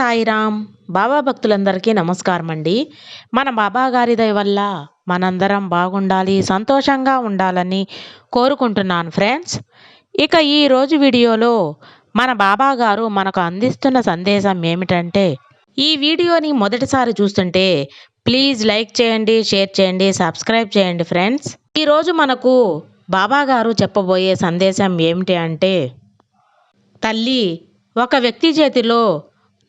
సాయిరామ్. బాబా భక్తులందరికీ నమస్కారం అండి మన బాబా గారి దయ వల్ల మనందరం బాగుండాలి సంతోషంగా ఉండాలని కోరుకుంటున్నాను ఫ్రెండ్స్. ఇక ఈరోజు వీడియోలో మన బాబా గారు మనకు అందిస్తున్న సందేశం ఏమిటంటే ఈ వీడియోని మొదటిసారి చూస్తుంటే ప్లీజ్ లైక్ చేయండి షేర్ చేయండి సబ్స్క్రైబ్ చేయండి ఫ్రెండ్స్. ఈరోజు మనకు బాబా గారు చెప్పబోయే సందేశం ఏమిటి అంటే తల్లి ఒక వ్యక్తి చేతిలో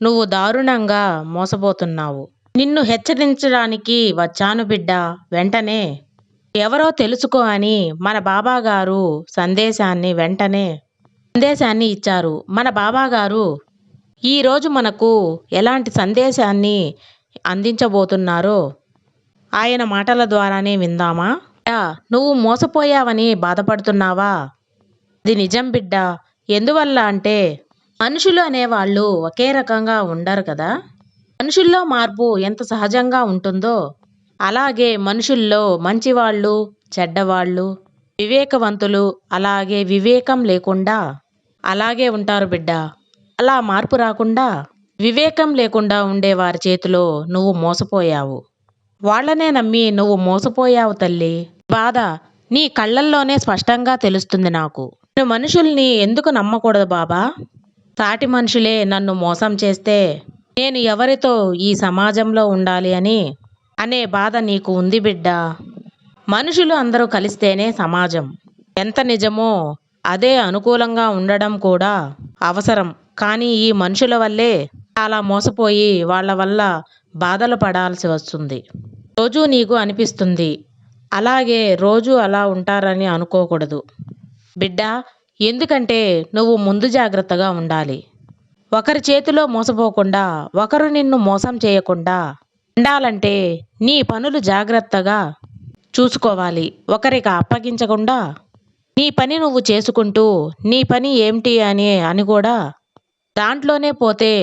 నువ్వు దారుణంగా మోసపోతున్నావు. నిన్ను హెచ్చరించడానికి వచ్చాను బిడ్డ. వెంటనే. ఎవరో తెలుసుకో అని మన బాబాగారు సందేశాన్ని వెంటనే సందేశాన్ని ఇచ్చారు. మన బాబాగారు ఈరోజు మనకు ఎలాంటి సందేశాన్ని అందించబోతున్నారో ఆయన మాటల ద్వారానే విందామా? నువ్వు మోసపోయావని బాధపడుతున్నావా? ఇది నిజం బిడ్డ. ఎందువల్ల అంటే మనుషులు అనేవాళ్ళు ఒకే రకంగా ఉండరు కదా? మనుషుల్లో మార్పు ఎంత సహజంగా ఉంటుందో అలాగే మనుషుల్లో మంచివాళ్ళు చెడ్డవాళ్ళు వివేకవంతులు అలాగే వివేకం లేకుండా అలాగే ఉంటారు బిడ్డ. అలా మార్పు రాకుండా వివేకం లేకుండా ఉండే వారి చేతిలో నువ్వు మోసపోయావు. వాళ్ళనే నమ్మి నువ్వు మోసపోయావు తల్లి. బాధ నీ కళ్ళల్లోనే స్పష్టంగా తెలుస్తుంది నాకు. నేను మనుషుల్ని ఎందుకు నమ్మకూడదు బాబా? సాటి మనుషులే నన్ను మోసం చేస్తే నేను ఎవరితో ఈ సమాజంలో ఉండాలి అని అనే బాధ నీకు ఉంది బిడ్డ. మనుషులు అందరూ కలిస్తేనే సమాజం. ఎంత నిజమో అదే అనుకూలంగా ఉండడం కూడా అవసరం. కానీ ఈ మనుషుల వల్లే చాలా మోసపోయి వాళ్ళ వల్ల బాధలు పడాల్సి వస్తుంది. రోజూ నీకు అనిపిస్తుంది అలాగే రోజు అలా ఉంటారని అనుకోకూడదు. బిడ్డ ఎందుకంటే నువ్వు ముందు జాగ్రత్తగా ఉండాలి. ఒకరి చేతిలో మోసపోకుండా ఒకరు నిన్ను మోసం చేయకుండా ఉండాలంటే నీ పనులు జాగ్రత్తగా చూసుకోవాలి. ఒకరికి అప్పగించకుండా నీ పని నువ్వు చేసుకుంటూ నీ పని ఏమిటి అని అని కూడా దాంట్లోనే పోతే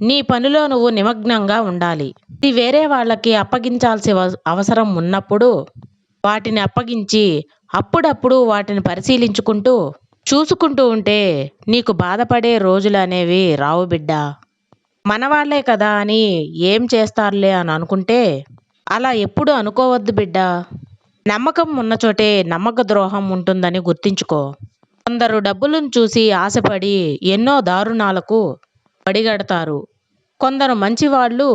నీ పనిలో నువ్వు నిమగ్నంగా ఉండాలి. ఇది వేరే వాళ్ళకి అప్పగించాల్సి అవసరం ఉన్నప్పుడు వాటిని అప్పగించి అప్పుడప్పుడు వాటిని పరిశీలించుకుంటూ చూసుకుంటూ ఉంటే నీకు బాధపడే రోజులు అనేవి రావు బిడ్డ. మనవాళ్ళే కదా అని ఏం చేస్తారులే అని అనుకుంటే అలా ఎప్పుడు అనుకోవద్దు బిడ్డ. నమ్మకం ఉన్న చోటే నమ్మక ద్రోహం ఉంటుందని గుర్తించుకో. కొందరు డబ్బులను చూసి ఆశపడి ఎన్నో దారుణాలకు పడిగడతారు. కొందరు మంచివాళ్ళు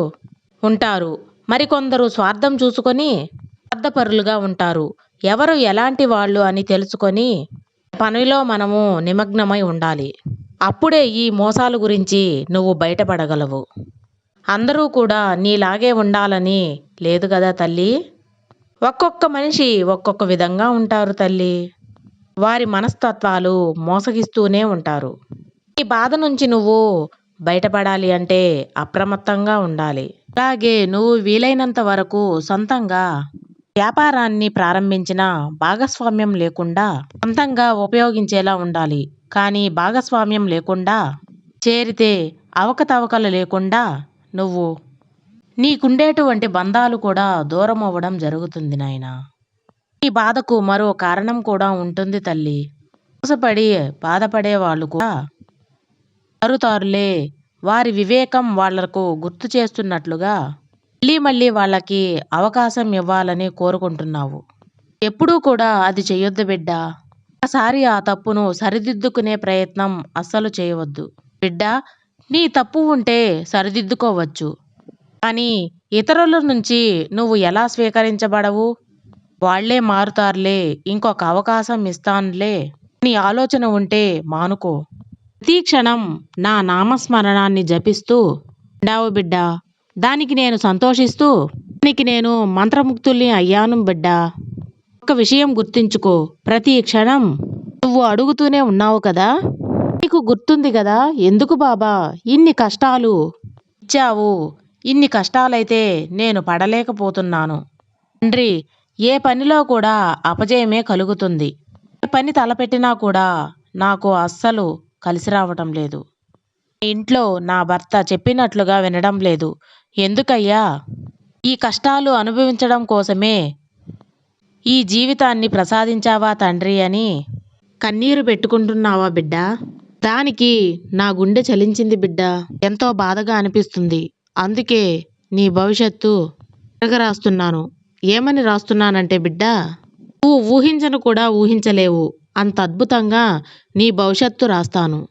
ఉంటారు. మరికొందరు స్వార్థం చూసుకొని స్వార్థపరులుగా ఉంటారు. ఎవరు ఎలాంటి వాళ్ళు అని తెలుసుకొని పనిలో మనము నిమగ్నమై ఉండాలి. అప్పుడే ఈ మోసాల గురించి నువ్వు బయటపడగలవు. అందరూ కూడా నీలాగే ఉండాలని లేదు కదా తల్లి? ఒక్కొక్క మనిషి ఒక్కొక్క విధంగా ఉంటారు తల్లి. వారి మనస్తత్వాలు మోసగిస్తూనే ఉంటారు. ఈ బాధ నుంచి నువ్వు బయటపడాలి అంటే అప్రమత్తంగా ఉండాలి. అలాగే నువ్వు వీలైనంత వరకు సొంతంగా వ్యాపారాన్ని ప్రారంభించినా భాగస్వామ్యం లేకుండా సొంతంగా ఉపయోగించేలా ఉండాలి. కానీ భాగస్వామ్యం లేకుండా చేరితే అవకతవకలు లేకుండా నువ్వు నీకుండేటువంటి బంధాలు కూడా దూరం అవ్వడం జరుగుతుంది నాయనా. ఈ బాధకు మరో కారణం కూడా ఉంటుంది తల్లి. మోసపడి బాధపడే వాళ్ళు కూడా తరుతారులే వారి వివేకం వాళ్ళకు గుర్తు చేస్తున్నట్లుగా మళ్ళీ మళ్ళీ వాళ్ళకి అవకాశం ఇవ్వాలని కోరుకుంటున్నావు. ఎప్పుడూ కూడా అది చెయ్యొద్దు బిడ్డ. ఒకసారి ఆ తప్పును సరిదిద్దుకునే ప్రయత్నం అస్సలు చేయవద్దు. బిడ్డ నీ తప్పు ఉంటే సరిదిద్దుకోవచ్చు. కానీ ఇతరుల నుంచి నువ్వు ఎలా స్వీకరించబడవు? వాళ్ళే మారుతారులే ఇంకొక అవకాశం ఇస్తానులే నీ ఆలోచన ఉంటే మానుకో. ప్రతి క్షణం నా నామస్మరణాన్ని జపిస్తూ ఉండావు బిడ్డ. దానికి నేను సంతోషిస్తూ దానికి నేను మంత్రముక్తుల్ని అయ్యాను బిడ్డ. ఒక విషయం గుర్తించుకో ప్రతి క్షణం నువ్వు అడుగుతూనే ఉన్నావు కదా? నీకు గుర్తుంది కదా? ఎందుకు బాబా? ఇన్ని కష్టాలు ఇచ్చావు. ఇన్ని కష్టాలైతే నేను పడలేకపోతున్నాను. తండ్రి ఏ పనిలో కూడా అపజయమే కలుగుతుంది. ఏ పని తలపెట్టినా కూడా నాకు అస్సలు కలిసి రావటం లేదు. ఇంట్లో నా భర్త చెప్పినట్లుగా వినడం లేదు. ఎందుకయ్యా? ఈ కష్టాలు అనుభవించడం కోసమే ఈ జీవితాన్ని ప్రసాదించావా తండ్రి అని కన్నీరు పెట్టుకుంటున్నావా బిడ్డ? దానికి నా గుండె చలించింది బిడ్డ. ఎంతో బాధగా అనిపిస్తుంది. అందుకే నీ భవిష్యత్తు తిరగరాస్తున్నాను. ఏమని రాస్తున్నానంటే బిడ్డ నువ్వు ఊహించను కూడా ఊహించలేవు. అంత అద్భుతంగా నీ భవిష్యత్తు రాస్తాను.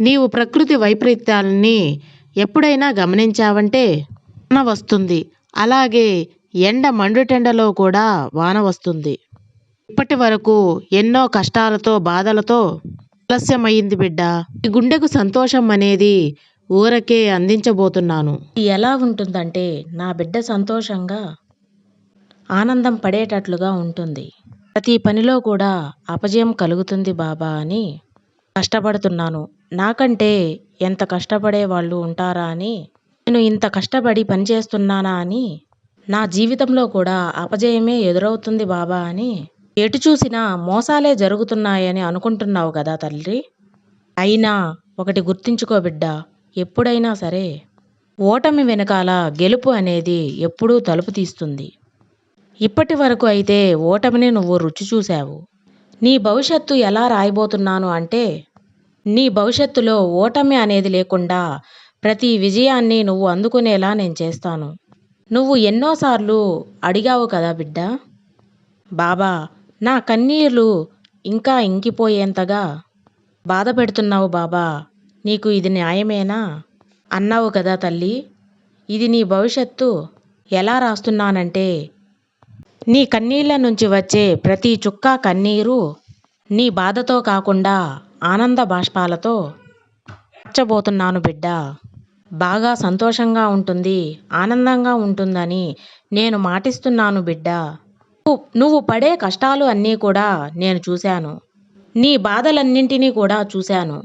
నీవు ప్రకృతి వైపరీత్యాలని ఎప్పుడైనా గమనించావంటే వాన వస్తుంది. అలాగే ఎండ మండుటెండలో కూడా వాన వస్తుంది. ఇప్పటి వరకు ఎన్నో కష్టాలతో బాధలతో ఆలస్యమయ్యింది బిడ్డ. ఈ గుండెకు సంతోషం అనేది ఊరకే అందించబోతున్నాను. ఎలా ఉంటుందంటే నా బిడ్డ సంతోషంగా ఆనందం పడేటట్లుగా ఉంటుంది. ప్రతి పనిలో కూడా అపజయం కలుగుతుంది బాబా అని కష్టపడుతున్నాను. నాకంటే ఎంత కష్టపడే వాళ్ళు ఉంటారా అని నేను ఇంత కష్టపడి పనిచేస్తున్నానా అని నా జీవితంలో కూడా అపజయమే ఎదురవుతుంది బాబా అని ఎటు చూసినా మోసాలే జరుగుతున్నాయని అనుకుంటున్నావు కదా తల్లి. అయినా ఒకటి గుర్తుంచుకో బిడ్డ ఎప్పుడైనా సరే ఓటమి వెనకాల గెలుపు అనేది ఎప్పుడూ తలుపు తీస్తుంది. ఇప్పటి వరకు అయితే ఓటమిని నువ్వు రుచి చూశావు. నీ భవిష్యత్తు ఎలా రాయబోతున్నాను అంటే నీ భవిష్యత్తులో ఓటమి అనేది లేకుండా ప్రతి విజయాన్ని నువ్వు అందుకునేలా నేను చేస్తాను. నువ్వు ఎన్నోసార్లు అడిగావు కదా బిడ్డ? బాబా నా కన్నీళ్ళు ఇంకా ఇంకిపోయేంతగా బాధ పెడుతున్నావు బాబా నీకు ఇది న్యాయమేనా? అన్నావు కదా తల్లి. ఇది నీ భవిష్యత్తు. ఎలా రాస్తున్నానంటే నీ కన్నీళ్ళ నుంచి వచ్చే ప్రతి చుక్క కన్నీరు నీ బాధతో కాకుండా ఆనంద బాష్పాలతో మార్చబోతున్నాను బిడ్డ బాగా సంతోషంగా ఉంటుంది ఆనందంగా ఉంటుందని నేను మాటిస్తున్నాను బిడ్డ. నువ్వు- పడే కష్టాలు అన్నీ కూడా నేను చూశాను. నీ బాధలన్నింటినీ కూడా చూశాను.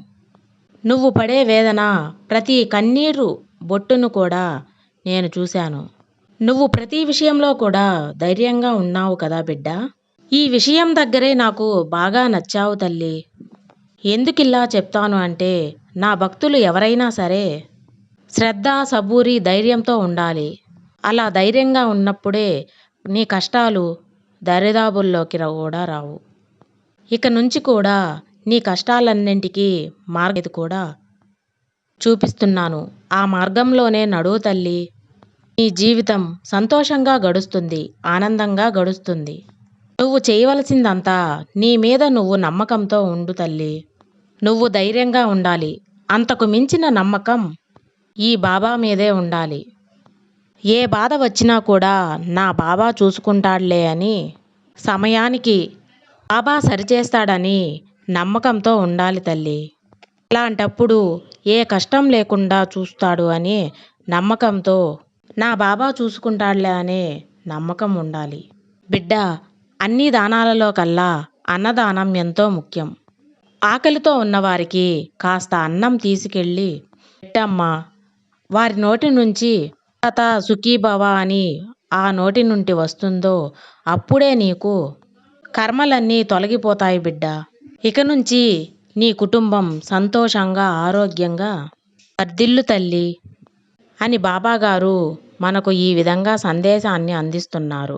నువ్వు పడే వేదన ప్రతి కన్నీరు బొట్టును కూడా నేను చూశాను. నువ్వు ప్రతి విషయంలో కూడా ధైర్యంగా ఉన్నావు కదా బిడ్డ. ఈ విషయం దగ్గరే నాకు బాగా నచ్చావు తల్లి. ఎందుకిలా చెప్తాను అంటే నా భక్తులు ఎవరైనా సరే శ్రద్ధ సబూరి ధైర్యంతో ఉండాలి. అలా ధైర్యంగా ఉన్నప్పుడే నీ కష్టాలు దరిదాపుల్లోకి రా- కూడా రావు. ఇక నుంచి కూడా నీ కష్టాలన్నింటికీ మార్గం కూడా చూపిస్తున్నాను. ఆ మార్గంలోనే నడువు తల్లి. నీ జీవితం సంతోషంగా గడుస్తుంది ఆనందంగా గడుస్తుంది. నువ్వు చేయవలసిందంతా నీ మీద నువ్వు నమ్మకంతో ఉండు తల్లి. నువ్వు ధైర్యంగా ఉండాలి. అంతకు మించిన నమ్మకం ఈ బాబా మీదే ఉండాలి. ఏ బాధ వచ్చినా కూడా నా బాబా చూసుకుంటాడులే అని సమయానికి బాబా సరిచేస్తాడని నమ్మకంతో ఉండాలి తల్లి. అలాంటప్పుడు ఏ కష్టం లేకుండా చూస్తాడు అని నమ్మకంతో నా బాబా చూసుకుంటాడులే అనే నమ్మకం ఉండాలి. బిడ్డ అన్ని దానాలలో కల్లా అన్నదానం ఎంతో ముఖ్యం. ఆకలితో ఉన్నవారికి కాస్త అన్నం తీసుకెళ్ళి పెట్టమ్మా వారి నోటి నుంచి తత సుఖీభవ అని ఆ నోటి నుండి వస్తుందో అప్పుడే నీకు కర్మలన్నీ తొలగిపోతాయి బిడ్డ. ఇక నుంచి నీ కుటుంబం సంతోషంగా ఆరోగ్యంగా వర్ధిల్లు తల్లి అని బాబాగారు మనకు ఈ విధంగా సందేశాన్ని అందిస్తున్నారు.